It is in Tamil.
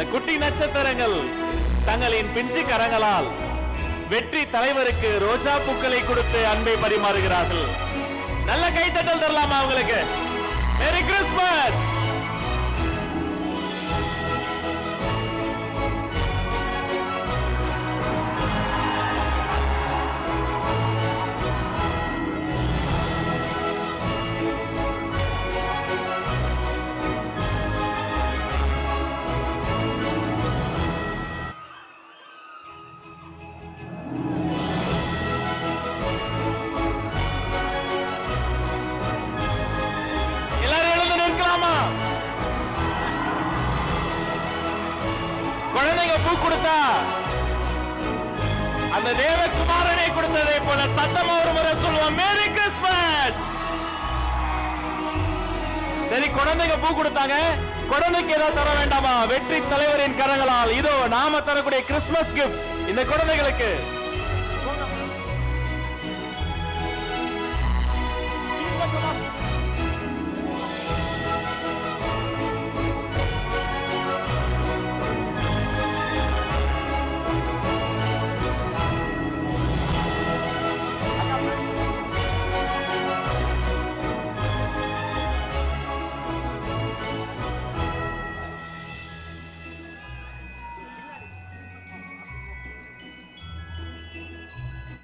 அந்த குட்டி நட்சத்திரங்கள் தங்களின் பிஞ்சு கரங்களால் வெற்றி தலைவருக்கு ரோஜா பூக்களை கொடுத்து அன்பை பரிமாறுகிறார்கள். நல்ல கைத்தட்டல் தரலாமா அவங்களுக்கு மேரி கிறிஸ்மஸ் எழுந்து குழந்தைங்க பூ கொடுத்தா அந்த தேவகுமாரனை கொடுத்ததை போல சத்தமா ஒரு முறை சொல்லுவோம். மேரி கிறிஸ்மஸ் சரி குழந்தைங்க பூ கொடுத்தாங்க. குழந்தைக்கு ஏதாவது தர வேண்டாமா? வெற்றி தலைவரின் கரங்களால் இதோ நாம தரக்கூடிய கிறிஸ்துமஸ் கிஃப்ட் இந்த குழந்தைகளுக்கு